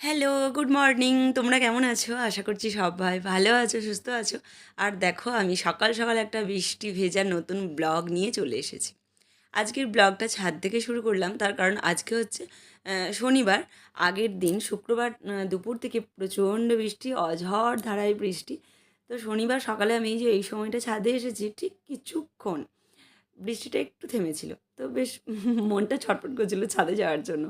Hello good morning তোমরা কেমন আছো? আশা করছি সবাই ভালো আছো, সুস্থ আছো। আর দেখো, আমি সকাল সকাল একটা বৃষ্টি ভেজা নতুন ব্লগ নিয়ে চলে এসেছি। আজকের ব্লগটা ছাদ থেকে শুরু করলাম। তার কারণ আজকে হচ্ছে শনিবার। আগের দিন শুক্রবার দুপুর থেকে প্রচণ্ড বৃষ্টি, অঝড় ধারায় বৃষ্টি। তো শনিবার সকালে আমি যে, এই সময়টা ছাদে এসেছি, ঠিক কিছুক্ষণ বৃষ্টিটা একটু থেমেছিল। তো বেশ, মনটা ছটফট করছিল ছাদে যাওয়ার জন্য।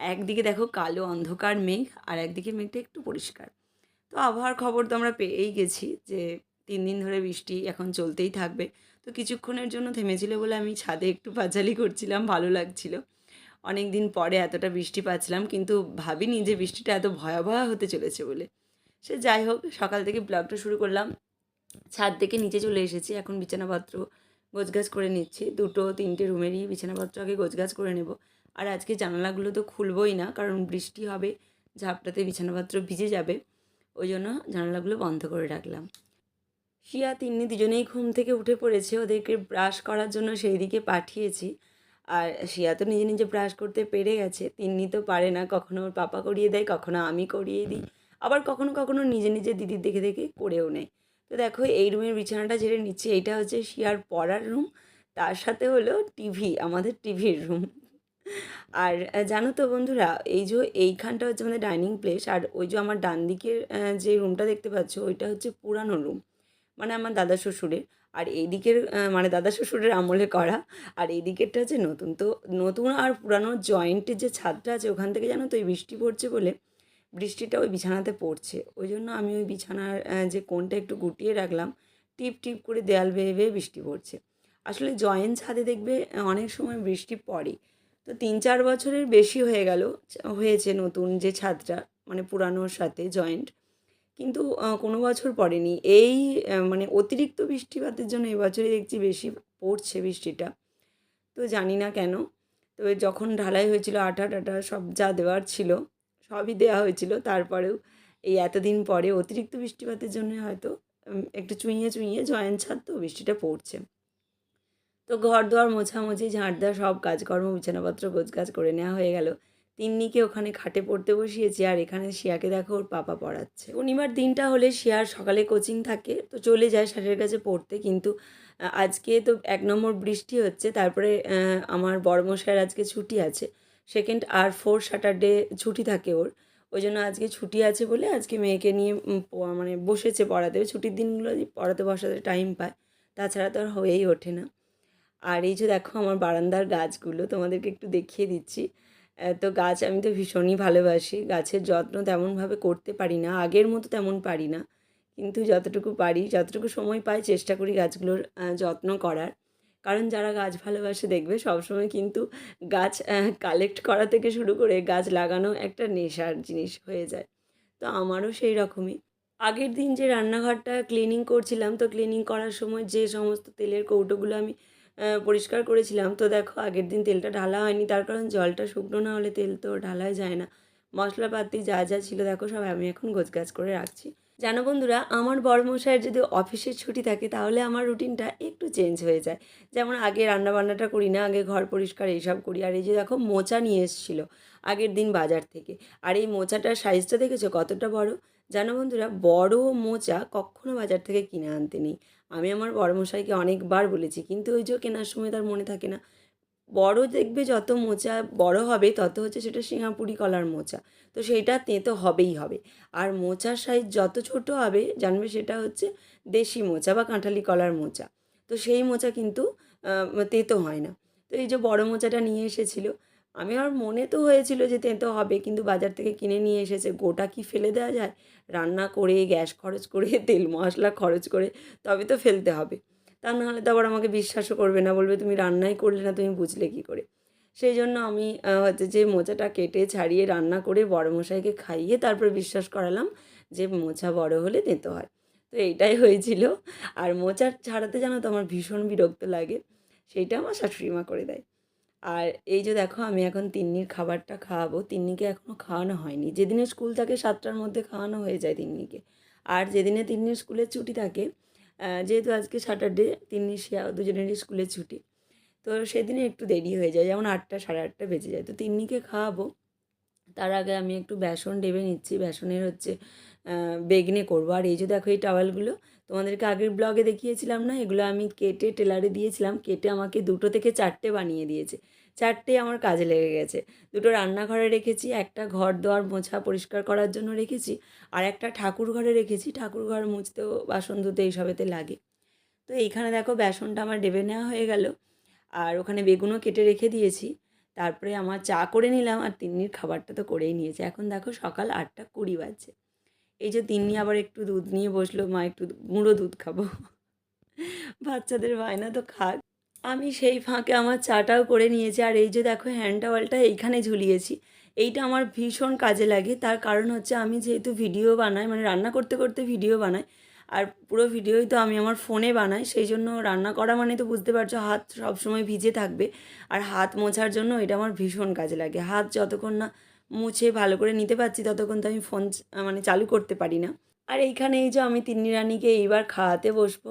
একদিকে দেখো কালো অন্ধকার মেঘ আর একদিকে মেঘটা একটু পরিষ্কার। তো আবহাওয়ার খবর তো আমরা পেয়েই গেছি যে তিন দিন ধরে বৃষ্টি এখন চলতেই থাকবে। তো কিছুক্ষণের জন্য থেমেছিল বলে আমি ছাদে একটু পাঁচালি করছিলাম, ভালো লাগছিল। অনেক দিন পরে এতটা বৃষ্টি পাচ্ছিলাম, কিন্তু ভাবিনি যে বৃষ্টিটা এত ভয়াবহ হতে চলেছে বলে। সে যাই হোক, সকাল থেকে ব্লগটা শুরু করলাম। ছাদ থেকে নিচে চলে এসেছি, এখন বিছানাপত্র গোছগাছ করে নিচ্ছি। দুটো, তিনটে রুমেরই বিছানাপত্র আগে গোছগাছ করে নেব। আর আজকে জানালাগুলো তো খুলবই না, কারণ বৃষ্টি হবে, ঝাপটাতে বিছানাপত্র ভিজে যাবে, ওই জন্য জানালাগুলো বন্ধ করে রাখলাম। শিয়া তিন্নি দুজনেই ঘুম থেকে উঠে পড়েছে, ওদেরকে ব্রাশ করার জন্য সেই দিকে পাঠিয়েছি। আর শিয়া তো নিজে নিজে ব্রাশ করতে পেরে গেছে, তিন্নি তো পারে না, কখনো ওর পাপা করিয়ে দেয়, কখনো আমি করিয়ে দিই, আবার কখনো কখনো নিজে নিজে দিদির দেখে দেখে করেও নেয়। তো দেখো, এই রুমের বিছানাটা ঝেড়ে নিচ্ছি এইটা হচ্ছে শিয়ার পড়ার রুম, তার সাথে হলো টিভি, আমাদের টিভির রুম। আর জানো তো বন্ধুরা, এই যে এইখানটা হচ্ছে আমাদের ডাইনিং প্লেস আর ওই যে আমার ডান দিকের যে রুমটা দেখতে পাচ্ছ, ওইটা হচ্ছে পুরানো রুম মানে আমার দাদা শ্বশুরের, আর এই দিকের মানে দাদা শ্বশুরের আমলে করা, আর এই দিকেরটা হচ্ছে নতুন, তো নতুন আর পুরানো জয়েন্টের যে ছাদটা আছে ওখান থেকে জানো তো এই বৃষ্টি পড়ছে বলে, বৃষ্টিটা ওই বিছানাতে পড়ছে, ওই জন্য আমি ওই বিছানার যে কোনটা একটু গুটিয়ে রাখলাম, টিপ টিপ করে দেয়াল বেয়ে বেয়ে বৃষ্টি পড়ছে, আসলে জয়েন্ট ছাদে দেখবে অনেক সময় বৃষ্টি পড়ে তো তিন চার বছরের বেশি হয়ে গেল, হয়েছে নতুন যে ছাদটা মানে পুরানোর সাথে জয়েন্ট কিন্তু কোনো বছর পড়েনি। এই মানে অতিরিক্ত বৃষ্টিপাতের জন্য এবছরই দেখছি বেশি পড়ছে বৃষ্টিটা। তো জানি না কেন। তবে যখন ঢালাই হয়েছিল আঠা টাটা, সব যা দেওয়ার ছিল, সবই দেওয়া হয়েছিল। তারপরেও এই এতদিন পরে অতিরিক্ত বৃষ্টিপাতের জন্য হয়তো একটু চুইয়ে চুইয়ে জয়েন্ট ছাদ তো বৃষ্টিটা পড়ছে। তো ঘর দুয়ার মোছামুছি ঝাঁট দেওয়া সব কাজকর্ম, বিছানাপত্র, গোছগাছ করে নেওয়া হয়ে গেল। তিন্নিকে ওখানে খাটে পড়তে বসিয়েছি আর এখানে শিয়াকে দেখো ওর পাপা পড়াচ্ছে। শনিবার দিনটা হলে শিয়ার সকালে কোচিং থাকে, তো চলে যায় স্যারের কাছে পড়তে। কিন্তু আজকে তো এক নম্বর বৃষ্টি হচ্ছে, তারপরে আমার বড়মশাইয়ের আজকে ছুটি আছে। সেকেন্ড আর ফোর স্যাটারডে ছুটি থাকে ওর। ওই জন্য আজকে ছুটি আছে বলে আজকে মেয়েকে নিয়ে মানে বসেছে পড়াতে। ছুটির দিনগুলো পড়াতে বসাতে টাইম পায়, তাছাড়া তো আর হয়েই ওঠে না। আর এই যে দেখো আমার বারান্দার গাছগুলো, তোমাদেরকে একটু দেখিয়ে দিচ্ছি। তো গাছ আমি তো ভীষণই ভালোবাসি। গাছের যত্ন তেমনভাবে করতে পারি না, আগের মতো তেমন পারি না। কিন্তু যতটুকু পারি, যতটুকু সময় পাই চেষ্টা করি গাছগুলোর যত্ন করার। কারণ যারা গাছ ভালোবাসে দেখবে, সবসময় কিন্তু গাছ কালেক্ট করা থেকে শুরু করে গাছ লাগানো একটা নেশার জিনিস হয়ে যায়। তো আমারও সেই রকমই। আগের দিন যে রান্নাঘরটা ক্লিনিং করছিলাম, তো ক্লিনিং করার সময় যে সমস্ত তেলের কৌটোগুলো আমি পরিষ্কার করেছিলাম। তো দেখো, আগের দিন তেলটা ঢালা হয়নি, তার কারণ জলটা শুকনো না হলে তেল তো ঢালাই যায় না। মশলাপাতি যা যা ছিল, দেখো, সব আমি এখন গোছগাছ করে রাখছি। জানো বন্ধুরা, আমার বড়মশাইয়ের যদি অফিসের ছুটি থাকে, তাহলে আমার রুটিনটা একটু চেঞ্জ হয়ে যায়। যেমন, আগে রান্নাবান্নাটা করি না, আগে ঘর পরিষ্কার এইসব করি। আর এই যে দেখো, মোচা নিয়ে এসেছিল আগের দিন বাজার থেকে। আর এই মোচাটার সাইজটা দেখেছ কতটা বড়? জানো বন্ধুরা, বড় মোচা কখনো বাজার থেকে কিনে আনতে নেই আমি আমার বড় মশাইকে অনেকবার বলেছি, কিন্তু ওই যে কেনার সময় তার মনে থাকে না। বড় দেখবে যত মোচা বড় হবে, তত হচ্ছে সেটা সিঙ্গাপুরি কলার মোচা। তো সেইটা তেঁতো হবেই হবে। আর মোচার সাইজ যত ছোট হবে, জানবে সেটা হচ্ছে দেশি মোচা বা কাঁঠালি কলার মোচা। তো সেই মোচা কিন্তু তেঁতো হয় না। তো এই যে বড় মোচাটা নিয়ে এসেছিল আমি আমার মনে তো হয়েছিল যে তেঁতো হবে, কিন্তু বাজার থেকে কিনে নিয়ে এসেছে। গোটা কি ফেলে দেওয়া যায়? রান্না করে, গ্যাস খরচ করে, তেল মশলা খরচ করে, তবে তো ফেলতে হবে। তা নাহলে তো আবার আমাকে বিশ্বাসও করবে না, বলবে, তুমি রান্নাই করলে না, তুমি বুঝলে কী করে? সেই জন্য আমি হচ্ছে যে মোচাটা কেটে ছাড়িয়ে রান্না করে বড় মশাইকে খাইয়ে তারপর বিশ্বাস করালাম যে মোচা বড় হলে তেঁতো হয়। তো এইটাই হয়েছিল। আর মোচা ছাড়াতে জানো তো আমার ভীষণ বিরক্ত লাগে। সেইটা আমার শাশুড়ি মা করে দেয়। আর এই যে দেখো, আমি এখন তিন্নির খাবারটা খাওয়াবো। তিন্নিকে এখনও খাওয়ানো হয়নি। যেদিনে স্কুল থাকে সাতটার মধ্যে খাওয়ানো হয়ে যায় তিন্নিকে। আর যেদিনে তিন্নির স্কুলের ছুটি থাকে যেহেতু আজকে স্যাটারডে তিন্নি দুজনেরই স্কুলের ছুটি। তো সেদিনে একটু দেরি হয়ে যায়, যেমন আটটা, সাড়ে আটটা বেজে যায়। তো তিন্নিকে খাওয়াবো। তার আগে আমি একটু বেসন ডেবে নিচ্ছি। বেসনের হচ্ছে বেগনে করব। আর এই যে দেখো, এই টাওয়ালগুলো তোমাদেরকে আগের ব্লগে দেখিয়েছিলাম না? এগুলো আমি কেটে টেলারে দিয়েছিলাম। কেটে আমাকে দুটো থেকে চারটে বানিয়ে দিয়েছে। চারটে আমার কাজে লেগে গেছে। দুটো রান্নাঘরে রেখেছি, একটা ঘর দোয়ার মোছা পরিষ্কার করার জন্য রেখেছি, আর একটা ঠাকুর ঘরে রেখেছি। ঠাকুর ঘর মুছতেও বাসন ধুতে এইসবেতে লাগে। তো এইখানে দেখো বেসনটা আমার ডেবে নেওয়া হয়ে গেল। আর ওখানে বেগুনও কেটে রেখে দিয়েছি। তারপরে আমার চা করে নিলাম, আর তিন্নির খাবারটা তো করেই নিয়েছে। এখন দেখো সকাল আটটা কুড়ি বাজছে। এই যে তিন্নি আবার একটু দুধ নিয়ে বসল, মা, একটু গুঁড়ো দুধ খাব। বাচ্চাদের বায়না তো খাক। আমি সেই ফাঁকে আমার চাটাও করে নিয়েছি, আর এই যে দেখো হ্যান্ড টাওয়ালটা এইখানে ঝুলিয়েছি। এইটা আমার ভীষণ কাজে লাগে, তার কারণ হচ্ছে আমি যেহেতু ভিডিও বানাই মানে রান্না করতে করতে ভিডিও বানাই, আর পুরো ভিডিওই তো আমি আমার ফোনে বানাই, সেই জন্য রান্না করা মানে তো বুঝতে পারছ, হাত সবসময় ভিজে থাকবে, আর হাত মোছার জন্য এটা আমার ভীষণ কাজে লাগে। হাত যতক্ষণ না মুছে ভালো করে নিতে পারছি, ততক্ষণ তো আমি ফোন মানে চালু করতে পারি না। আর এইখানে এই যে আমি তিন্নি রানীকে এইবার খাওয়াতে বসবো,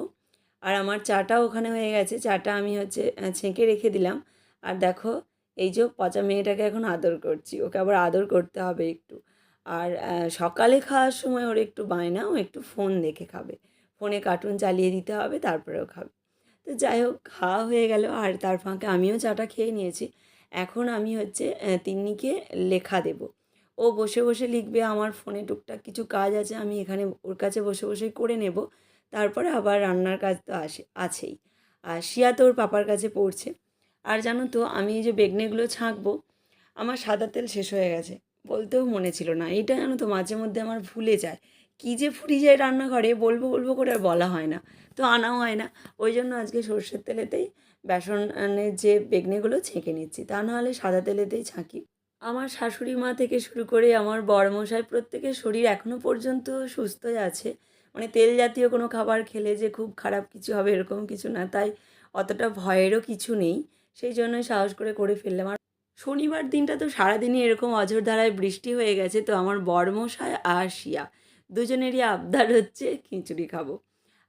আর আমার চাটা ওখানে হয়ে গেছে, চাটা আমি হচ্ছে ছেঁকে রেখে দিলাম। আর দেখো, এই যে পচা মেয়েটাকে এখন আদর করছি, ওকে আবার আদর করতে হবে একটু। আর সকালে খাওয়ার সময় ওর একটু বায়না, ও একটু ফোন দেখে খাবে। ফোনে কার্টুন চালিয়ে দিতে হবে, তারপরেও খাবে। তো যাই হোক, খাওয়া হয়ে গেল, আর তার ফাঁকে আমিও চাটা খেয়ে নিয়েছি। এখন আমি হচ্ছে তিন্নিকে লেখা দেব। ও বসে বসে লিখবে, আমার ফোনে টুকটাক কিছু কাজ আছে, আমি এখানে ওর কাছে বসে বসেই করে নেব। তারপরে আবার রান্নার কাজ তো আসে, আছেই। আর শিয়া তো ওর পাপার কাছে পড়ছে। আর জানো তো, আমি এই যে বেগনেগুলো ছাঁকবো, আমার সাদা তেল শেষ হয়ে গেছে, বলতেও মনে ছিল না। এটা জানো তো, মাঝে মধ্যে আমার ভুলে যায়। কী যে ফুরিয়ে যায় রান্নাঘরে, বলব বলব করে আর বলা হয় না। তো আনাও হয় না। ওই জন্য আজকে সর্ষের তেলেতেই বেসনের যে বেগনেগুলো ছেঁকে নিচ্ছি, তা নাহলে সাদা তেলেতেই ছাঁকি আমার শাশুড়ি মা থেকে শুরু করে আমার বড়মশাই প্রত্যেকের শরীর এখনও পর্যন্ত সুস্থই আছে। মানে তেল জাতীয় কোনো খাবার খেলে যে খুব খারাপ কিছু হবে এরকম কিছু না, তাই অতটা ভয়েরও কিছু নেই। সেই জন্যই সাহস করে করে ফেললাম। আর শনিবার দিনটা তো সারাদিনই এরকম অঝোরধারায় বৃষ্টি হয়ে গেছে, তো আমার বড়মশাই আর শিয়া দুজনেরই আবদার হচ্ছে খিচুড়ি খাব।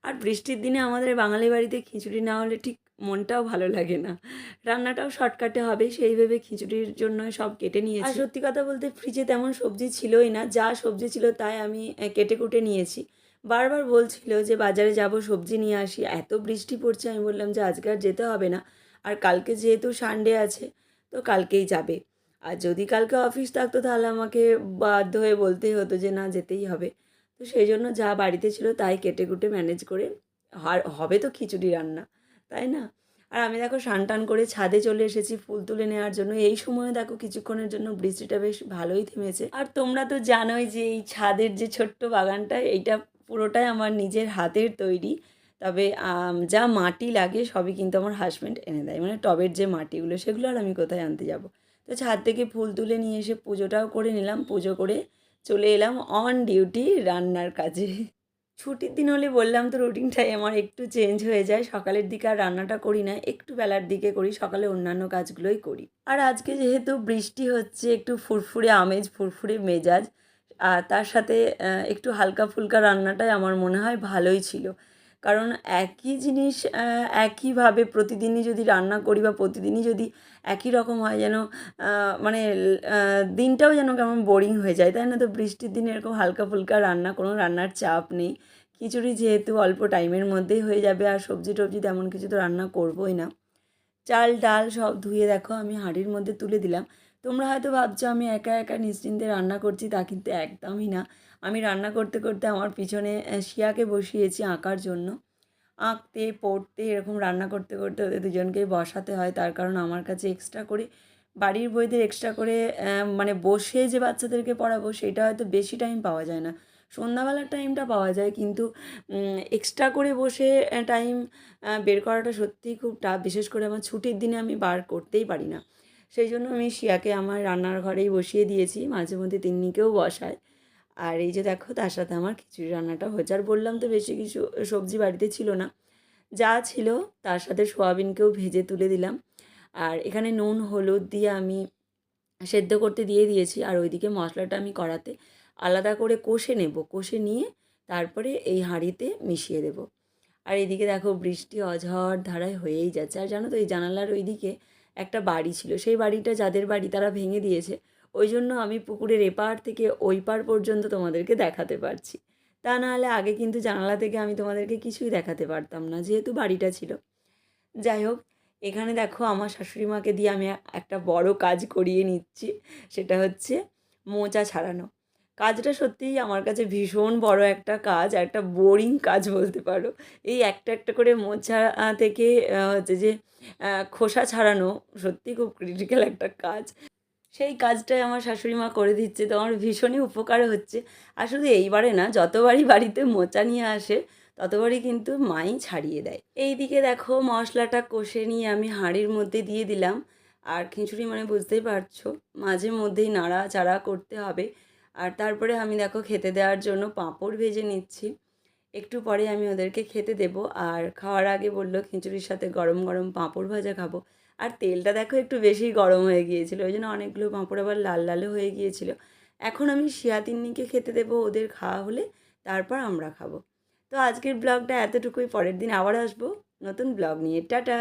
আর বৃষ্টির দিনে আমাদের বাঙালি বাড়িতে খিচুড়ি না হলে ঠিক মনটাও ভালো লাগে না। রান্নাটাও শর্টকাটে হবে, সেই ভেবে খিচুড়ির জন্য সব কেটে নিয়েছি। আর সত্যি কথা বলতে ফ্রিজে তেমন সবজি ছিলই না, যা সবজি ছিল তাই আমি কেটে কুটে নিয়েছি। বারবার বলছিল যে বাজারে যাব, সবজি নিয়ে আসি। এত বৃষ্টি পড়ছে, আমি বললাম যে আজকে আর যেতে হবে না। আর কালকে যেহেতু সানডে আছে, তো কালকেই যাবে। আর যদি কালকে অফিস থাকতো, তাহলে আমাকে বাধ্য হয়ে বলতেই হতো যে না, যেতেই হবে। তো সেই জন্য যা বাড়িতে ছিল তাই কেটে কুটে ম্যানেজ করে, আর হবে তো খিচুড়ি রান্না, তাই না? আর আমি দেখো সান টান করে ছাদে চলে এসেছি ফুল তুলে নেওয়ার জন্য। এই সময়ে দেখো কিছুক্ষণের জন্য বৃষ্টিটা বেশ ভালোই থেমেছে। আর তোমরা তো জানোই যে এই ছাদের যে ছোট্ট বাগানটা, এইটা পুরোটাই আমার নিজের হাতের তৈরি। তবে যা মাটি লাগে সবই কিন্তু আমার হাজব্যান্ড এনে দেয়। মানে টবের যে মাটিগুলো, সেগুলো আর আমি কোথায় আনতে যাব? তো ছাদ থেকে ফুল তুলে নিয়ে এসে পুজোটাও করে নিলাম। পুজো করে চলে এলাম অন ডিউটি রান্নার কাজে। ছুটির দিন হলে বললাম তো রুটিনটাই আমার একটু চেঞ্জ হয়ে যায়, সকালের দিকে আর রান্নাটা করি না, একটু বেলার দিকে করি, সকালে অন্যান্য কাজগুলোই করি। আর আজকে যেহেতু বৃষ্টি হচ্ছে, একটু ফুরফুরে আমেজ, ফুরফুরে মেজাজ, আর তার সাথে একটু হালকা ফুলকা রান্নাটাই আমার মনে হয় ভালোই ছিল। কারণ একই জিনিস একইভাবে প্রতিদিনই যদি রান্না করি বা প্রতিদিনই যদি একই রকম হয় যেন মানে দিনটাও যেন কেমন বোরিং হয়ে যায়, তাই না? তো বৃষ্টির দিনে এরকম হালকা ফুলকা রান্না, কোনো রান্নার চাপ নেই। খিচুড়ি যেহেতু অল্প টাইমের মধ্যেই হয়ে যাবে, আর সবজি টবজি তেমন কিছু তো রান্না করবোই না। চাল, ডাল সব ধুয়ে দেখো, আমি হাঁড়ির মধ্যে তুলে দিলাম। তোমরা হয়তো ভাবছ, আমি একা একা নিশ্চিন্তে রান্না করছি, তা কিন্তু একদমই না। আমি রান্না করতে করতে আমার পিছনে শিয়াকে বসিয়েছি আঁকার জন্য। আঁকতে, পড়তে, এরকম রান্না করতে করতে ওদের দুজনকেই বসাতে হয়। তার কারণ আমার কাছে এক্সট্রা করে, বাড়ির বইদের এক্সট্রা করে মানে বসে যে বাচ্চাদেরকে পড়াবো, সেটা হয়তো বেশি টাইম পাওয়া যায় না। সন্ধ্যাবেলার টাইমটা পাওয়া যায়, কিন্তু এক্সট্রা করে বসে টাইম বের করাটা সত্যিই খুব টাফ বিশেষ করে আমার ছুটির দিনে আমি বার করতেই পারি না। সেই জন্য আমি শিয়াকে আমার রান্নার ঘরেই বসিয়ে দিয়েছি। মাঝে মধ্যে তিন্নিকেও বসায়। আর এই যে দেখো, তার সাথে আমার খিচুড়ি রান্নাটা হয়েছে। আর বললাম তো বেশি কিছু সবজি বাড়িতে ছিল না। যা ছিল, তার সাথে সোয়াবিনকেও ভেজে তুলে দিলাম। আর এখানে নুন, হলুদ দিয়ে আমি সেদ্ধ করতে দিয়ে দিয়েছি। আর ওইদিকে মশলাটা আমি কড়াতে আলাদা করে কষে নেব। কষে নিয়ে তারপরে এই হাঁড়িতে মিশিয়ে দেব। আর এদিকে দেখো, বৃষ্টি অঝড় ধারায় হয়েই যাচ্ছে। আর জানো তো, এই জানালার ওইদিকে একটা বাড়ি ছিল। সেই বাড়িটা যাদের বাড়ি তারা ভেঙে দিয়েছে। ওই জন্য আমি পুকুরের এপার থেকে ওই পার পর্যন্ত তোমাদেরকে দেখাতে পারছি। তা নাহলে আগে কিন্তু জানালা থেকে আমি তোমাদেরকে কিছুই দেখাতে পারতাম না, যেহেতু বাড়িটা ছিল। যাই হোক, এখানে দেখো আমার শাশুড়ি মাকে দিয়ে আমি একটা বড় কাজ করিয়ে নিচ্ছি, সেটা হচ্ছে মোচা ছাড়ানো। কাজটা সত্যিই আমার কাছে ভীষণ বড় একটা কাজ একটা বোরিং কাজ বলতে পারো। এই একটা একটা করে মোচা থেকে হচ্ছে যে খোসা ছাড়ানো সত্যি খুব ক্রিটিক্যাল একটা কাজ। সেই কাজটাই আমার শাশুড়ি মা করে দিচ্ছে, তো আমার ভীষণই উপকার হচ্ছে। আর শুধু এইবারে না, যতবারই বাড়িতে মোচা নিয়ে আসে, ততবারই কিন্তু মাই ছাড়িয়ে দেয়। এই দিকে দেখো মশলাটা কষে নিয়ে আমি হাঁড়ির মধ্যে দিয়ে দিলাম। আর খিচুড়ি মানে বুঝতেই পারছ, মাঝে মধ্যেই নাড়া চাড়া করতে হবে। আর তারপরে আমি দেখো খেতে দেওয়ার জন্য পাঁপড় ভেজে নিচ্ছি। একটু পরে আমি ওদেরকে খেতে দেবো। আর খাওয়ার আগে বলল খিচুড়ির সাথে গরম গরম পাঁপড় ভাজা খাব। আর তেলটা দেখো একটু বেশি গরম হয়ে গিয়েছিল, ওই জন্য অনেকগুলো পাঁপড় আবার লাল লালও হয়ে গিয়েছিল। এখন আমি শিয়াতিন্নিকে খেতে দেবো, ওদের খাওয়া হলে তারপর আমরা খাব। তো আজকের ব্লগটা এতটুকুই, পরের দিন আবার আসব নতুন ব্লগ নিয়ে। টাটা!